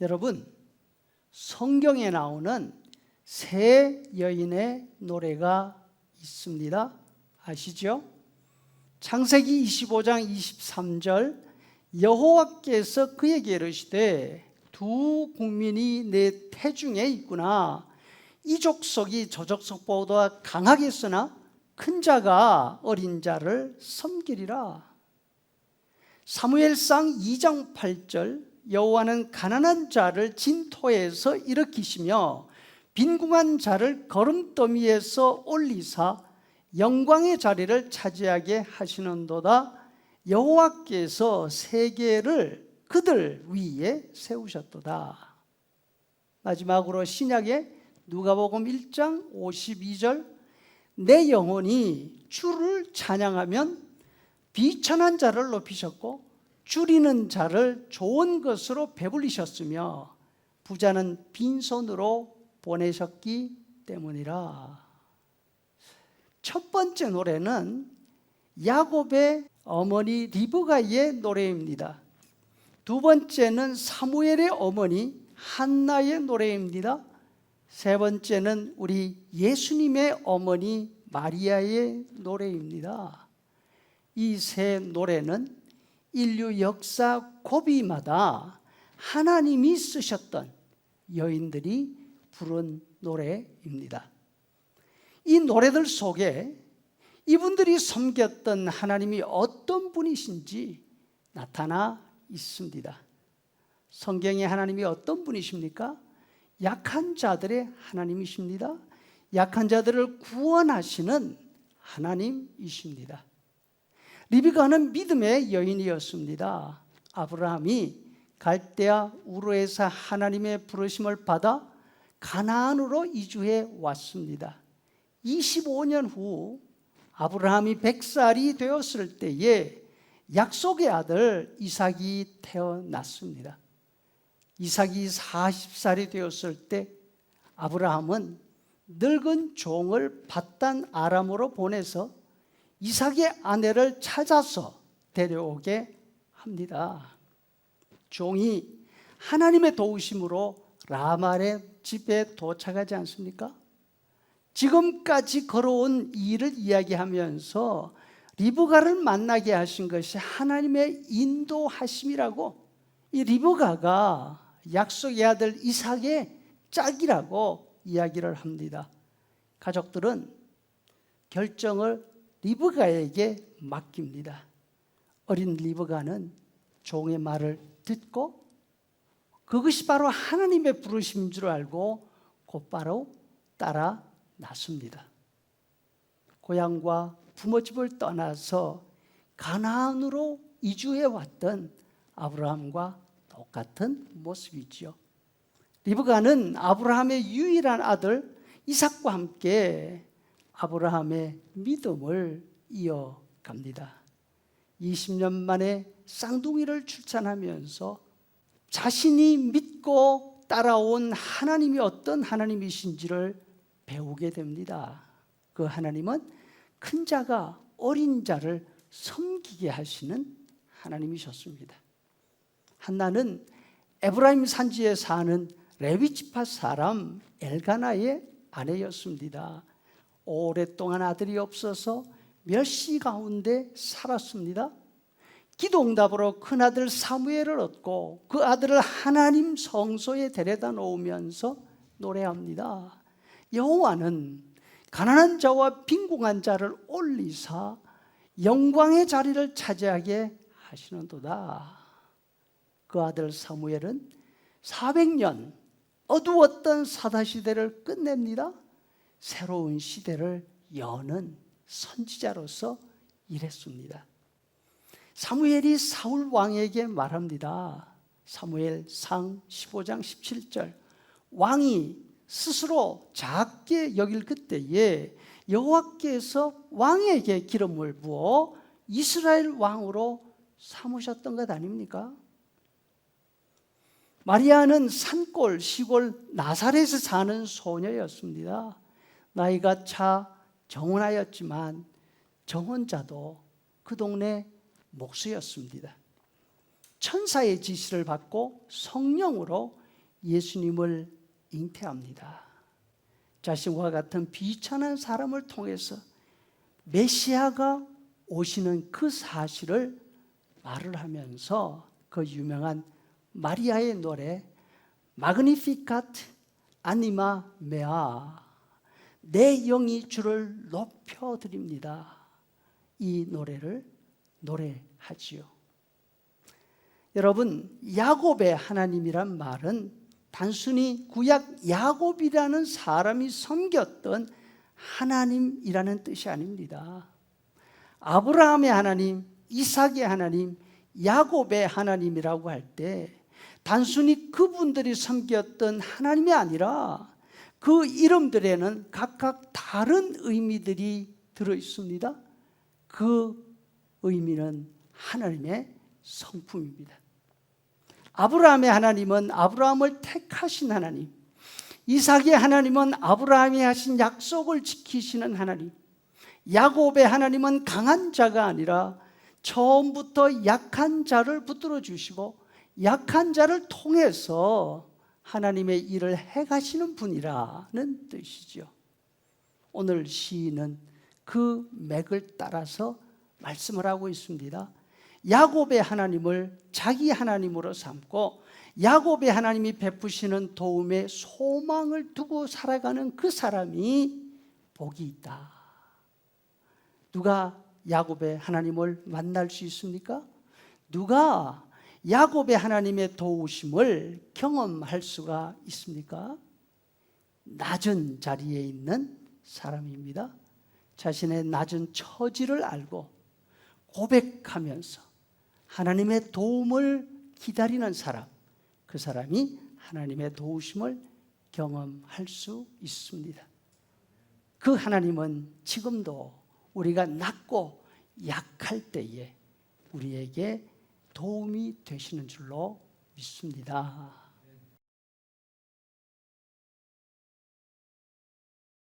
여러분, 성경에 나오는 세 여인의 노래가 있습니다. 아시죠? 창세기 25장 23절 여호와께서 그에게 이르시되 두 국민이 내 태중에 있구나 이 족속이 저 족속보다 강하겠으나 큰 자가 어린 자를 섬기리라 사무엘상 2장 8절 여호와는 가난한 자를 진토에서 일으키시며 빈궁한 자를 거름더미에서 올리사 영광의 자리를 차지하게 하시는도다. 여호와께서 세계를 그들 위에 세우셨도다. 마지막으로 신약의 누가복음 1장 52절 내 영혼이 주를 찬양하면 비천한 자를 높이셨고 줄이는 자를 좋은 것으로 배불리셨으며 부자는 빈손으로 보내셨기 때문이라. 첫 번째 노래는 야곱의 어머니 리브가의 노래입니다. 두 번째는 사무엘의 어머니 한나의 노래입니다. 세 번째는 우리 예수님의 어머니 마리아의 노래입니다. 이 세 노래는 인류 역사 고비마다 하나님이 쓰셨던 여인들이 부른 노래입니다. 이 노래들 속에 이분들이 섬겼던 하나님이 어떤 분이신지 나타나 있습니다. 성경에 하나님이 어떤 분이십니까? 약한 자들의 하나님이십니다. 약한 자들을 구원하시는 하나님이십니다. 리비가는 믿음의 여인이었습니다. 아브라함이 갈대아 우르에서 하나님의 부르심을 받아 가나안으로 이주해 왔습니다. 25년 후 아브라함이 100살이 되었을 때에 약속의 아들 이삭이 태어났습니다. 이삭이 40살이 되었을 때 아브라함은 늙은 종을 바단 아람으로 보내서 이삭의 아내를 찾아서 데려오게 합니다. 종이 하나님의 도우심으로 라말의 집에 도착하지 않습니까? 지금까지 걸어온 일을 이야기하면서 리브가를 만나게 하신 것이 하나님의 인도하심이라고 이 리브가가 약속의 아들 이삭의 짝이라고 이야기를 합니다. 가족들은 결정을 리브가에게 맡깁니다. 어린 리브가는 종의 말을 듣고 그것이 바로 하나님의 부르심인 줄 알고 곧바로 따라 났습니다. 고향과 부모집을 떠나서 가나안으로 이주해 왔던 아브라함과 똑같은 모습이지요. 리브가는 아브라함의 유일한 아들 이삭과 함께 아브라함의 믿음을 이어갑니다. 20년 만에 쌍둥이를 출산하면서 자신이 믿고 따라온 하나님이 어떤 하나님이신지를 배우게 됩니다. 그 하나님은 큰 자가 어린 자를 섬기게 하시는 하나님이셨습니다. 한나는 에브라임 산지에 사는 레위지파 사람 엘가나의 아내였습니다. 오랫동안 아들이 없어서 멸시 가운데 살았습니다. 기도 응답으로 큰 아들 사무엘을 얻고 그 아들을 하나님 성소에 데려다 놓으면서 노래합니다. 여호와는 가난한 자와 빈궁한 자를 올리사 영광의 자리를 차지하게 하시는도다. 그 아들 사무엘은 400년 어두웠던 사다 시대를 끝냅니다. 새로운 시대를 여는 선지자로서 일했습니다. 사무엘이 사울 왕에게 말합니다. 사무엘 상 15장 17절. 왕이 스스로 작게 여길 그때에 여호와께서 왕에게 기름을 부어 이스라엘 왕으로 삼으셨던 것 아닙니까? 마리아는 산골 시골 나사렛에 사는 소녀였습니다. 나이가 차 정혼하였지만 정혼자도 그 동네 목수였습니다. 천사의 지시를 받고 성령으로 예수님을 잉태합니다. 자신과 같은 비천한 사람을 통해서 메시아가 오시는 그 사실을 말을 하면서 그 유명한 마리아의 노래 마그니피카트 아니마 메아 내 영이 주를 높여 드립니다. 이 노래를 노래하지요. 여러분 야곱의 하나님이란 말은 단순히 구약 야곱이라는 사람이 섬겼던 하나님이라는 뜻이 아닙니다. 아브라함의 하나님, 이삭의 하나님, 야곱의 하나님이라고 할 때 단순히 그분들이 섬겼던 하나님이 아니라 그 이름들에는 각각 다른 의미들이 들어 있습니다. 그 의미는 하나님의 성품입니다. 아브라함의 하나님은 아브라함을 택하신 하나님, 이삭의 하나님은 아브라함이 하신 약속을 지키시는 하나님, 야곱의 하나님은 강한 자가 아니라 처음부터 약한 자를 붙들어 주시고 약한 자를 통해서 하나님의 일을 해가시는 분이라는 뜻이죠. 오늘 시인은 그 맥을 따라서 말씀을 하고 있습니다. 야곱의 하나님을 자기 하나님으로 삼고 야곱의 하나님이 베푸시는 도움에 소망을 두고 살아가는 그 사람이 복이 있다. 누가 야곱의 하나님을 만날 수 있습니까? 누가 야곱의 하나님의 도우심을 경험할 수가 있습니까? 낮은 자리에 있는 사람입니다. 자신의 낮은 처지를 알고 고백하면서 하나님의 도움을 기다리는 사람, 그 사람이 하나님의 도우심을 경험할 수 있습니다. 그 하나님은 지금도 우리가 낮고 약할 때에 우리에게 도움이 되시는 줄로 믿습니다.